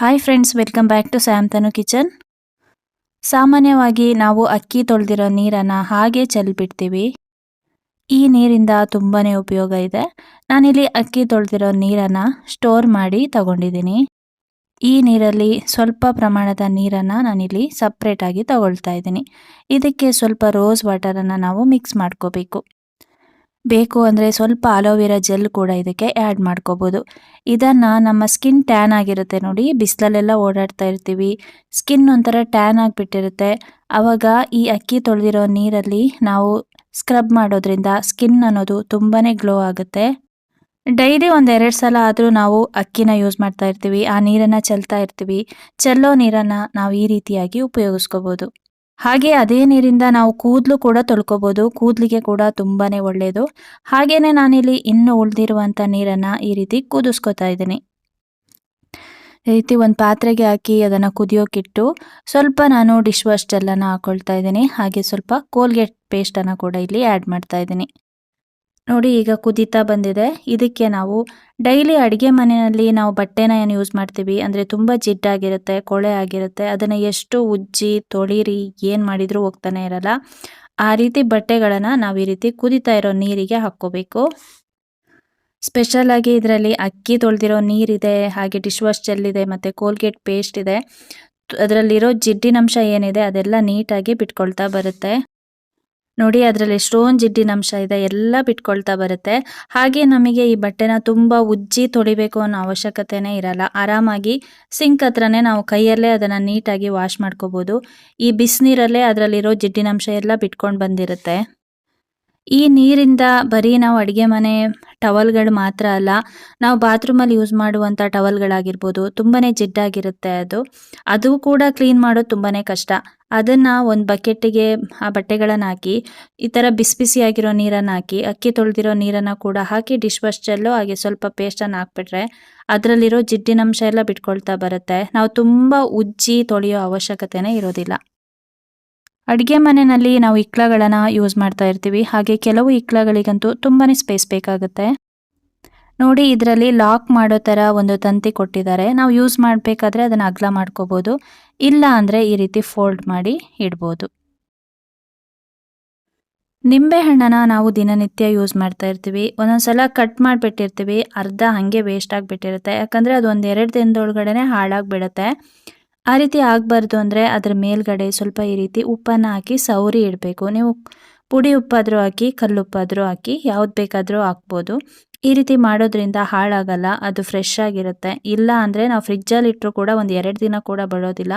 Hi friends welcome back to ಸ್ಯಾಮ್ತನು kitchen ಸಾಮಾನ್ಯವಾಗಿ ನಾವು ಅಕ್ಕಿ ತೊಳೆದಿರೋ ನೀರನ್ನು ಹಾಗೆ ಚೆಲ್ಬಿಡ್ತೀವಿ. ಈ ನೀರಿಂದ ತುಂಬಾ ಉಪಯೋಗ ಇದೆ. ನಾನಿಲ್ಲಿ ಅಕ್ಕಿ ತೊಳೆದಿರೋ ನೀರನ್ನು ಸ್ಟೋರ್ ಮಾಡಿ ತಗೊಂಡಿದ್ದೀನಿ. ಈ ನೀರಲ್ಲಿ ಸ್ವಲ್ಪ ಪ್ರಮಾಣದ ನೀರನ್ನು ನಾನಿಲ್ಲಿ ಸಪ್ರೇಟಾಗಿ ತಗೊಳ್ತಾ ಇದ್ದೀನಿ. ಇದಕ್ಕೆ ಸ್ವಲ್ಪ ರೋಸ್ ವಾಟರನ್ನು ನಾವು ಮಿಕ್ಸ್ ಮಾಡ್ಕೋಬೇಕು. ಬೇಕು ಅಂದರೆ ಸ್ವಲ್ಪ ಅಲೋವೆರಾ ಜೆಲ್ ಕೂಡ ಇದಕ್ಕೆ ಆ್ಯಡ್ ಮಾಡ್ಕೋಬೋದು. ಇದನ್ನು ನಮ್ಮ ಸ್ಕಿನ್ ಟ್ಯಾನ್ ಆಗಿರುತ್ತೆ ನೋಡಿ, ಬಿಸಿಲಲ್ಲೆಲ್ಲ ಓಡಾಡ್ತಾ ಇರ್ತೀವಿ. ಸ್ಕಿನ್ ಒಂಥರ ಟ್ಯಾನ್ ಆಗಿಬಿಟ್ಟಿರುತ್ತೆ. ಆವಾಗ ಈ ಅಕ್ಕಿ ತೊಳೆದಿರೋ ನೀರಲ್ಲಿ ನಾವು ಸ್ಕ್ರಬ್ ಮಾಡೋದ್ರಿಂದ ಸ್ಕಿನ್ ಅನ್ನೋದು ತುಂಬಾ ಗ್ಲೋ ಆಗುತ್ತೆ. ಡೈಲಿ ಒಂದೆರಡು ಸಲ ಆದರೂ ನಾವು ಅಕ್ಕಿನ ಯೂಸ್ ಮಾಡ್ತಾ ಇರ್ತೀವಿ. ಆ ನೀರನ್ನು ಚೆಲ್ತಾ ಇರ್ತೀವಿ. ಚೆಲ್ಲೋ ನೀರನ್ನು ನಾವು ಈ ರೀತಿಯಾಗಿ ಉಪಯೋಗಿಸ್ಕೋಬೋದು. ಹಾಗೆ ಅದೇ ನೀರಿಂದ ನಾವು ಕೂದಲು ಕೂಡ ತೊಳ್ಕೊಬೋದು. ಕೂದಲಿಗೆ ಕೂಡ ತುಂಬಾನೇ ಒಳ್ಳೆಯದು ಹಾಗೇನೆ ನಾನಿಲ್ಲಿ ಇನ್ನು ಉಳಿದಿರುವಂಥ ನೀರನ್ನು ಈ ರೀತಿ ಕುದಿಸ್ಕೊತಾ ಇದ್ದೀನಿ. ಈ ರೀತಿ ಒಂದು ಪಾತ್ರೆಗೆ ಹಾಕಿ ಅದನ್ನು ಕುದಿಯೋಕ್ಕಿಟ್ಟು ಸ್ವಲ್ಪ ನಾನು ಡಿಶ್ ವಾಶ್ ಜೆಲ್ಲನ್ನು ಹಾಕೊಳ್ತಾ ಇದ್ದೀನಿ. ಹಾಗೆ ಸ್ವಲ್ಪ ಕೋಲ್ಗೇಟ್ ಪೇಸ್ಟನ್ನು ಕೂಡ ಇಲ್ಲಿ ಆ್ಯಡ್ ಮಾಡ್ತಾ ಇದ್ದೀನಿ. ನೋಡಿ ಈಗ ಕುದೀತಾ ಬಂದಿದೆ. ಇದಕ್ಕೆ ನಾವು ಡೈಲಿ ಅಡುಗೆ ಮನೆಯಲ್ಲಿ ನಾವು ಬಟ್ಟೆನ ಏನು ಯೂಸ್ ಮಾಡ್ತೀವಿ? ಅಂದರೆ ತುಂಬ ಜಿಡ್ಡಾಗಿರುತ್ತೆ ಕೊಳೆ ಆಗಿರುತ್ತೆ. ಅದನ್ನು ಎಷ್ಟು ಉಜ್ಜಿ, ತೊಳಿರಿ, ಏನು ಮಾಡಿದರೂ ಹೋಗ್ತಾನೆ ಇರಲ್ಲ. ಆ ರೀತಿ ಬಟ್ಟೆಗಳನ್ನು ನಾವು ಈ ರೀತಿ ಕುದೀತಾ ಇರೋ ನೀರಿಗೆ ಹಾಕ್ಕೋಬೇಕು. ಸ್ಪೆಷಲ್ ಆಗಿ ಇದರಲ್ಲಿ ಅಕ್ಕಿ ತೊಳೆದಿರೋ ನೀರಿದೆ, ಹಾಗೆ ಡಿಶ್ ವಾಶ್ ಜೆಲ್ ಇದೆ, ಮತ್ತು ಕೋಲ್ಗೇಟ್ ಪೇಸ್ಟ್ ಇದೆ. ಅದರಲ್ಲಿರೋ ಜಿಡ್ಡಿನಂಶ ಏನಿದೆ ಅದೆಲ್ಲ ನೀಟಾಗಿ ಬಿಟ್ಕೊಳ್ತಾ ಬರುತ್ತೆ. ನೋಡಿ, ಅದರಲ್ಲಿ ಎಷ್ಟೊಂದು ಜಿಡ್ಡಿನ ಅಂಶ ಇದೆ, ಎಲ್ಲ ಬಿಟ್ಕೊಳ್ತಾ ಬರುತ್ತೆ. ಹಾಗೆ ನಮಗೆ ಈ ಬಟ್ಟೆನ ತುಂಬ ಉಜ್ಜಿ ತೊಳಿಬೇಕು ಅನ್ನೋ ಅವಶ್ಯಕತೆನೇ ಇರಲ್ಲ. ಆರಾಮಾಗಿ ಸಿಂಕ್ ಹತ್ರನೇ ನಾವು ಕೈಯಲ್ಲೇ ಅದನ್ನು ನೀಟಾಗಿ ವಾಶ್ ಮಾಡ್ಕೋಬೋದು. ಈ ಬಿಸಿನೀರಲ್ಲೇ ಅದರಲ್ಲಿರೋ ಜಿಡ್ಡಿನಂಶ ಎಲ್ಲ ಬಿಟ್ಕೊಂಡು ಬಂದಿರುತ್ತೆ. ಈ ನೀರಿಂದ ಬರೀ ನಾವು ಅಡುಗೆ ಮನೆ ಟವಲ್ಗಳು ಮಾತ್ರ ಅಲ್ಲ, ನಾವು ಬಾತ್ರೂಮಲ್ಲಿ ಯೂಸ್ ಮಾಡುವಂಥ ಟವಲ್ಗಳಾಗಿರ್ಬೋದು ತುಂಬಾ ಜಿಡ್ಡಾಗಿರುತ್ತೆ ಅದು. ಅದು ಕೂಡ ಕ್ಲೀನ್ ಮಾಡೋದು ತುಂಬಾ ಕಷ್ಟ. ಅದನ್ನು ಒಂದು ಬಕೆಟ್ಟಿಗೆ ಆ ಬಟ್ಟೆಗಳನ್ನು ಹಾಕಿ, ಈ ಥರ ಬಿಸಿ ಬಿಸಿಯಾಗಿರೋ ನೀರನ್ನು ಹಾಕಿ, ಅಕ್ಕಿ ತೊಳೆದಿರೋ ನೀರನ್ನು ಕೂಡ ಹಾಕಿ, ಡಿಶ್ ವಾಶ್ ಹಾಗೆ ಸ್ವಲ್ಪ ಪೇಸ್ಟನ್ನು ಹಾಕ್ಬಿಟ್ರೆ ಅದರಲ್ಲಿರೋ ಜಿಡ್ಡಿನಂಶ ಎಲ್ಲ ಬಿಟ್ಕೊಳ್ತಾ ಬರುತ್ತೆ. ನಾವು ತುಂಬ ಉಜ್ಜಿ ತೊಳೆಯೋ ಅವಶ್ಯಕತೆನೇ ಇರೋದಿಲ್ಲ. ಅಡುಗೆ ಮನೆಯಲ್ಲಿ ನಾವು ಇಕ್ಲಗಳನ್ನು ಯೂಸ್ ಮಾಡ್ತಾ ಇರ್ತೀವಿ. ಹಾಗೆ ಕೆಲವು ಇಕ್ಲಗಳಿಗಂತೂ ತುಂಬಾ ಸ್ಪೇಸ್ ಬೇಕಾಗುತ್ತೆ. ನೋಡಿ, ಇದರಲ್ಲಿ ಲಾಕ್ ಮಾಡೋ ಥರ ಒಂದು ತಂತಿ ಕೊಟ್ಟಿದ್ದಾರೆ. ನಾವು ಯೂಸ್ ಮಾಡಬೇಕಾದ್ರೆ ಅದನ್ನು ಅಗ್ಲ ಮಾಡ್ಕೋಬೋದು. ಇಲ್ಲ ಅಂದರೆ ಈ ರೀತಿ ಫೋಲ್ಡ್ ಮಾಡಿ ಇಡ್ಬೋದು. ನಿಂಬೆ ಹಣ್ಣನ್ನು ನಾವು ದಿನನಿತ್ಯ ಯೂಸ್ ಮಾಡ್ತಾ ಇರ್ತೀವಿ. ಒಂದೊಂದ್ಸಲ ಕಟ್ ಮಾಡಿಬಿಟ್ಟಿರ್ತೀವಿ. ಅರ್ಧ ಹಾಗೆ ವೇಸ್ಟ್ ಆಗಿಬಿಟ್ಟಿರುತ್ತೆ. ಯಾಕಂದರೆ ಅದು ಒಂದು ಎರಡು ದಿನದೊಳಗಡೆ ಹಾಳಾಗಿಬಿಡುತ್ತೆ. ಆ ರೀತಿ ಆಗಬಾರ್ದು ಅಂದರೆ ಅದರ ಮೇಲ್ಗಡೆ ಸ್ವಲ್ಪ ಈ ರೀತಿ ಉಪ್ಪನ್ನು ಹಾಕಿ ಸೌರಿ ಇಡಬೇಕು. ನೀವು ಪುಡಿ ಉಪ್ಪಾದರೂ ಹಾಕಿ ಕಲ್ಲುಪ್ಪಾದರೂ ಹಾಕಿ, ಯಾವ್ದು ಬೇಕಾದರೂ ಹಾಕ್ಬೋದು. ಈ ರೀತಿ ಮಾಡೋದ್ರಿಂದ ಹಾಳಾಗಲ್ಲ, ಅದು ಫ್ರೆಶ್ ಆಗಿರುತ್ತೆ. ಇಲ್ಲ ಅಂದರೆ ನಾವು ಫ್ರಿಜ್ಜಲ್ಲಿ ಇಟ್ಟರು ಕೂಡ ಒಂದು ಎರಡು ದಿನ ಕೂಡ ಬರೋದಿಲ್ಲ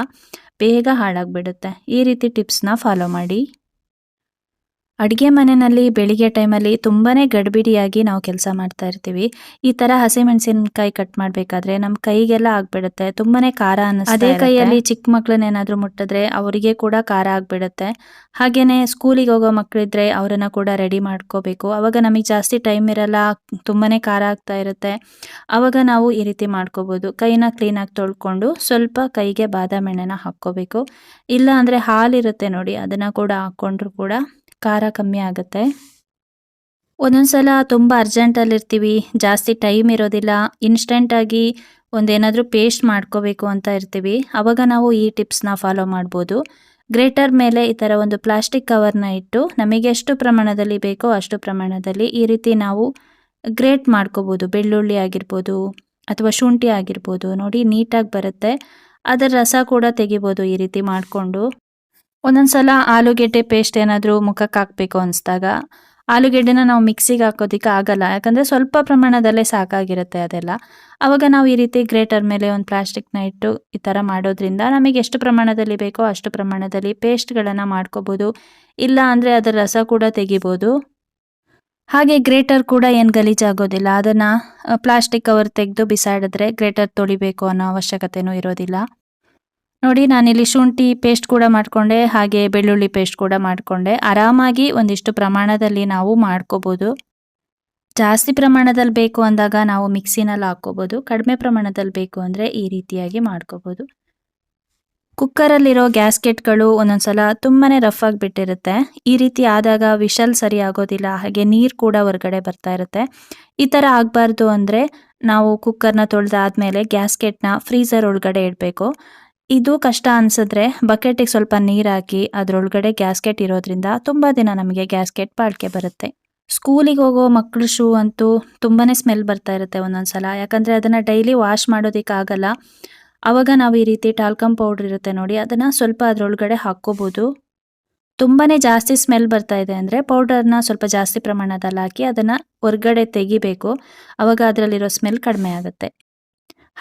ಬೇಗ ಹಾಳಾಗಿಬಿಡುತ್ತೆ. ಈ ರೀತಿ ಟಿಪ್ಸ್ನ ಫಾಲೋ ಮಾಡಿ. ಅಡುಗೆ ಮನೆಯಲ್ಲಿ ಬೆಳಿಗ್ಗೆ ಟೈಮಲ್ಲಿ ತುಂಬಾ ಗಡಿಬಿಡಿಯಾಗಿ ನಾವು ಕೆಲಸ ಮಾಡ್ತಾ ಇರ್ತೀವಿ. ಈ ಥರ ಹಸಿಮೆಣಸಿನಕಾಯಿ ಕಟ್ ಮಾಡಬೇಕಾದ್ರೆ ನಮ್ಮ ಕೈಗೆಲ್ಲ ಆಗ್ಬಿಡುತ್ತೆ. ತುಂಬಾ ಖಾರ ಅನ್ನಿಸ್ತಾ ಅದೇ ಕೈಯಲ್ಲಿ ಚಿಕ್ಕ ಮಕ್ಕಳನ್ನೇನಾದರೂ ಮುಟ್ಟಿದ್ರೆ ಅವರಿಗೆ ಕೂಡ ಖಾರ ಆಗಿಬಿಡುತ್ತೆ. ಹಾಗೆಯೇ ಸ್ಕೂಲಿಗೆ ಹೋಗೋ ಮಕ್ಕಳಿದ್ರೆ ಅವರನ್ನು ಕೂಡ ರೆಡಿ ಮಾಡ್ಕೋಬೇಕು. ಅವಾಗ ನಮಗೆ ಜಾಸ್ತಿ ಟೈಮ್ ಇರಲ್ಲ ತುಂಬಾ ಖಾರ ಆಗ್ತಾ ಇರುತ್ತೆ. ಅವಾಗ ನಾವು ಈ ರೀತಿ ಮಾಡ್ಕೋಬೋದು. ಕೈನ ಕ್ಲೀನಾಗಿ ತೊಳ್ಕೊಂಡು ಸ್ವಲ್ಪ ಕೈಗೆ ಬಾದಾಮಿ ಎಣ್ಣೆನ ಹಾಕ್ಕೋಬೇಕು. ಇಲ್ಲ ಅಂದರೆ ಹಾಲಿರುತ್ತೆ ನೋಡಿ ಅದನ್ನು ಕೂಡ ಹಾಕ್ಕೊಂಡ್ರು ಕೂಡ ಖಾರ ಕಮ್ಮಿ ಆಗುತ್ತೆ. ಒಂದೊಂದ್ಸಲ ತುಂಬ ಅರ್ಜೆಂಟಲ್ಲಿರ್ತೀವಿ ಜಾಸ್ತಿ ಟೈಮ್ ಇರೋದಿಲ್ಲ ಇನ್ಸ್ಟೆಂಟಾಗಿ ಒಂದೇನಾದರೂ ಪೇಸ್ಟ್ ಮಾಡ್ಕೋಬೇಕು ಅಂತ ಇರ್ತೀವಿ. ಆವಾಗ ನಾವು ಈ ಟಿಪ್ಸ್ನ ಫಾಲೋ ಮಾಡ್ಬೋದು. ಗ್ರೇಟರ್ ಮೇಲೆ ಈ ಥರ ಒಂದು ಪ್ಲಾಸ್ಟಿಕ್ ಕವರ್ನ ಇಟ್ಟು ನಮಗೆ ಎಷ್ಟು ಪ್ರಮಾಣದಲ್ಲಿ ಬೇಕೋ ಅಷ್ಟು ಪ್ರಮಾಣದಲ್ಲಿ ಈ ರೀತಿ ನಾವು ಗ್ರೇಟ್ ಮಾಡ್ಕೋಬೋದು. ಬೆಳ್ಳುಳ್ಳಿ ಆಗಿರ್ಬೋದು ಅಥವಾ ಶುಂಠಿ ಆಗಿರ್ಬೋದು. ನೋಡಿ, ನೀಟಾಗಿ ಬರುತ್ತೆ. ಅದರ ರಸ ಕೂಡ ತೆಗಿಬೋದು ಈ ರೀತಿ ಮಾಡಿಕೊಂಡು. ಒಂದೊಂದ್ಸಲ ಆಲೂಗೆಡ್ಡೆ ಪೇಸ್ಟ್ ಏನಾದರೂ ಮುಖಕ್ಕೆ ಹಾಕಬೇಕು ಅನಿಸ್ದಾಗ, ಆಲೂಗೆಡ್ಡೆನ ನಾವು ಮಿಕ್ಸಿಗೆ ಹಾಕೋದಕ್ಕೆ ಆಗಲ್ಲ. ಯಾಕಂದರೆ ಸ್ವಲ್ಪ ಪ್ರಮಾಣದಲ್ಲೇ ಸಾಕಾಗಿರುತ್ತೆ ಅದೆಲ್ಲ. ಆವಾಗ ನಾವು ಈ ರೀತಿ ಗ್ರೇಟರ್ ಮೇಲೆ ಒಂದು ಪ್ಲಾಸ್ಟಿಕ್ನ ಇಟ್ಟು ಈ ಥರ ಮಾಡೋದ್ರಿಂದ ನಮಗೆ ಎಷ್ಟು ಪ್ರಮಾಣದಲ್ಲಿ ಬೇಕೋ ಅಷ್ಟು ಪ್ರಮಾಣದಲ್ಲಿ ಪೇಸ್ಟ್ಗಳನ್ನು ಮಾಡ್ಕೋಬೋದು. ಇಲ್ಲ ಅಂದರೆ ಅದರ ರಸ ಕೂಡ ತೆಗಿಬೋದು. ಹಾಗೆ ಗ್ರೇಟರ್ ಕೂಡ ಏನು ಗಲೀಜಾಗೋದಿಲ್ಲ ಅದನ್ನು ಪ್ಲಾಸ್ಟಿಕ್ ಕವರ್ ತೆಗೆದು ಬಿಸಾಡಿದ್ರೆ ಗ್ರೇಟರ್ ತೊಳಿಬೇಕು ಅನ್ನೋ ಅವಶ್ಯಕತೆಯೂ ಇರೋದಿಲ್ಲ. ನೋಡಿ, ನಾನಿಲ್ಲಿ ಶುಂಠಿ ಪೇಸ್ಟ್ ಕೂಡ ಮಾಡಿಕೊಂಡೆ, ಹಾಗೆ ಬೆಳ್ಳುಳ್ಳಿ ಪೇಸ್ಟ್ ಕೂಡ ಮಾಡಿಕೊಂಡೆ. ಆರಾಮಾಗಿ ಒಂದಿಷ್ಟು ಪ್ರಮಾಣದಲ್ಲಿ ನಾವು ಮಾಡ್ಕೋಬೋದು. ಜಾಸ್ತಿ ಪ್ರಮಾಣದಲ್ಲಿ ಬೇಕು ಅಂದಾಗ ನಾವು ಮಿಕ್ಸಿನಲ್ಲಿ ಹಾಕ್ಕೋಬೋದು. ಕಡಿಮೆ ಪ್ರಮಾಣದಲ್ಲಿ ಬೇಕು ಅಂದರೆ ಈ ರೀತಿಯಾಗಿ ಮಾಡ್ಕೋಬೋದು. ಕುಕ್ಕರಲ್ಲಿರೋ ಗ್ಯಾಸ್ಕೆಟ್ಗಳು ಒಂದೊಂದ್ಸಲ ತುಂಬಾ ರಫ್ ಆಗಿಬಿಟ್ಟಿರುತ್ತೆ ಈ ರೀತಿ ಆದಾಗ ವಿಷಲ್ ಸರಿ ಆಗೋದಿಲ್ಲ, ಹಾಗೆ ನೀರು ಕೂಡ ಹೊರಗಡೆ ಬರ್ತಾ ಇರುತ್ತೆ. ಈ ಥರ ಆಗಬಾರ್ದು ಅಂದರೆ ನಾವು ಕುಕ್ಕರ್ನ ತೊಳೆದಾದ್ಮೇಲೆ ಗ್ಯಾಸ್ಕೆಟ್ನ ಫ್ರೀಸರ್ ಒಳಗಡೆ ಇಡಬೇಕು. ಇದು ಕಷ್ಟ ಅನ್ಸಿದ್ರೆ ಬಕೆಟಿಗೆ ಸ್ವಲ್ಪ ನೀರು ಹಾಕಿ ಅದರೊಳಗಡೆ ಗ್ಯಾಸ್ಕೆಟ್ ಇರೋದ್ರಿಂದ ತುಂಬ ದಿನ ನಮಗೆ ಗ್ಯಾಸ್ಕೆಟ್ ಬಾಳಿಕೆ ಬರುತ್ತೆ. ಸ್ಕೂಲಿಗೆ ಹೋಗೋ ಮಕ್ಕಳು ಶೂ ಅಂತೂ ತುಂಬಾನೇ ಸ್ಮೆಲ್ ಬರ್ತಾ ಇರುತ್ತೆ ಒಂದೊಂದ್ಸಲ. ಯಾಕಂದರೆ ಅದನ್ನು ಡೈಲಿ ವಾಶ್ ಮಾಡೋದಕ್ಕಾಗಲ್ಲ ಆವಾಗ ನಾವು ಈ ರೀತಿ ಟಾಲ್ಕಮ್ ಪೌಡ್ರ್ ಇರುತ್ತೆ ನೋಡಿ, ಅದನ್ನು ಸ್ವಲ್ಪ ಅದರೊಳಗಡೆ ಹಾಕ್ಕೋಬೋದು. ತುಂಬಾನೇ ಜಾಸ್ತಿ ಸ್ಮೆಲ್ ಬರ್ತಾ ಇದೆ ಅಂದರೆ ಪೌಡರ್ನ ಸ್ವಲ್ಪ ಜಾಸ್ತಿ ಪ್ರಮಾಣದಲ್ಲಿ ಹಾಕಿ ಅದನ್ನು ಹೊರಗಡೆ ತೆಗಿಬೇಕು. ಆವಾಗ ಅದರಲ್ಲಿರೋ ಸ್ಮೆಲ್ ಕಡಿಮೆ ಆಗುತ್ತೆ.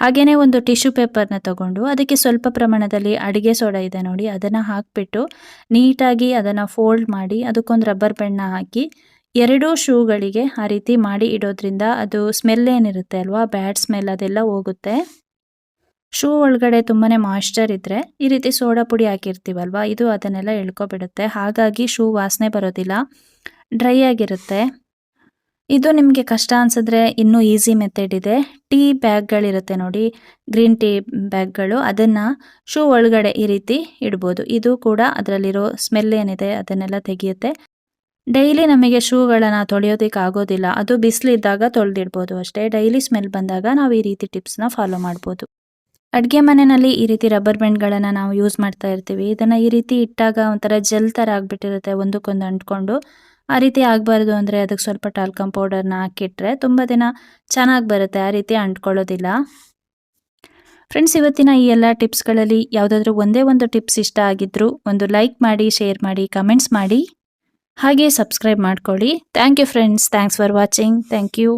ಹಾಗೆಯೇ ಒಂದು ಟಿಶ್ಯೂ ಪೇಪರ್ನ ತಗೊಂಡು ಅದಕ್ಕೆ ಸ್ವಲ್ಪ ಪ್ರಮಾಣದಲ್ಲಿ ಅಡುಗೆ ಸೋಡಾ ಇದೆ ನೋಡಿ, ಅದನ್ನು ಹಾಕಿಬಿಟ್ಟು ನೀಟಾಗಿ ಅದನ್ನು ಫೋಲ್ಡ್ ಮಾಡಿ ಅದಕ್ಕೊಂದು ರಬ್ಬರ್ ಬ್ಯಾಂಡ್ನ ಹಾಕಿ ಎರಡೂ ಶೂಗಳಿಗೆ ಆ ರೀತಿ ಮಾಡಿ ಇಡೋದ್ರಿಂದ ಅದು ಸ್ಮೆಲ್ ಏನಿರುತ್ತೆ ಅಲ್ವಾ? ಬ್ಯಾಡ್ ಸ್ಮೆಲ್ ಅದೆಲ್ಲ ಹೋಗುತ್ತೆ. ಶೂ ಒಳಗಡೆ ತುಂಬಾ ಮಾಯ್ಶ್ಚರ್ ಇದ್ದರೆ ಈ ರೀತಿ ಸೋಡಾ ಪುಡಿ ಹಾಕಿರ್ತೀವಲ್ವಾ? ಇದು ಅದನ್ನೆಲ್ಲ ಎಳ್ಕೊಬಿಡುತ್ತೆ. ಹಾಗಾಗಿ ಶೂ ವಾಸನೆ ಬರೋದಿಲ್ಲ. ಡ್ರೈ ಆಗಿರುತ್ತೆ. ಇದು ನಿಮಗೆ ಕಷ್ಟ ಅನ್ಸಿದ್ರೆ ಇನ್ನೂ ಈಸಿ ಮೆಥಡ್ ಇದೆ. ಟೀ ಬ್ಯಾಗ್ಗಳಿರುತ್ತೆ ನೋಡಿ. ಗ್ರೀನ್ ಟೀ ಬ್ಯಾಗ್ಗಳು ಅದನ್ನು ಶೂ ಒಳಗಡೆ ಈ ರೀತಿ ಇಡ್ಬೋದು. ಇದು ಕೂಡ ಅದರಲ್ಲಿರೋ ಸ್ಮೆಲ್ ಏನಿದೆ ಅದನ್ನೆಲ್ಲ ತೆಗೆಯುತ್ತೆ. ಡೈಲಿ ನಮಗೆ ಶೂಗಳನ್ನು ತೊಳೆಯೋದಕ್ಕೆ ಆಗೋದಿಲ್ಲ. ಅದು ಬಿಸಿಲಿದ್ದಾಗ ತೊಳೆದಿಡ್ಬೋದು ಅಷ್ಟೇ. ಡೈಲಿ ಸ್ಮೆಲ್ ಬಂದಾಗ ನಾವು ಈ ರೀತಿ ಟಿಪ್ಸ್ನ ಫಾಲೋ ಮಾಡ್ಬೋದು. ಅಡುಗೆ ಮನೆಯಲ್ಲಿ ಈ ರೀತಿ ರಬ್ಬರ್ ಬ್ಯಾಂಡ್ಗಳನ್ನು ನಾವು ಯೂಸ್ ಮಾಡ್ತಾ ಇರ್ತೀವಿ. ಇದನ್ನು ಈ ರೀತಿ ಇಟ್ಟಾಗ ಒಂಥರ ಜೆಲ್ ಥರ ಆಗಿಬಿಟ್ಟಿರುತ್ತೆ. ಒಂದಕ್ಕೊಂದು ಅಂಟ್ಕೊಂಡು. ಆ ರೀತಿ ಆಗಬಾರ್ದು ಅಂದರೆ ಅದಕ್ಕೆ ಸ್ವಲ್ಪ ಟಾಲ್ಕಮ್ ಪೌಡರ್ನ ಹಾಕಿಟ್ರೆ ತುಂಬ ದಿನ ಚೆನ್ನಾಗಿ ಬರುತ್ತೆ, ಆ ರೀತಿ ಅಂಟ್ಕೊಳ್ಳೋದಿಲ್ಲ. ಫ್ರೆಂಡ್ಸ್ ಇವತ್ತಿನ ಈ ಎಲ್ಲ ಟಿಪ್ಸ್ಗಳಲ್ಲಿ ಯಾವುದಾದ್ರೂ ಒಂದೇ ಒಂದು ಟಿಪ್ಸ್ ಇಷ್ಟ ಆಗಿದ್ದರೂ ಒಂದು ಲೈಕ್ ಮಾಡಿ ಶೇರ್ ಮಾಡಿ ಕಮೆಂಟ್ಸ್ ಮಾಡಿ. ಹಾಗೆ ಸಬ್ಸ್ಕ್ರೈಬ್ ಮಾಡ್ಕೊಳ್ಳಿ. Thank you friends thanks for watching thank you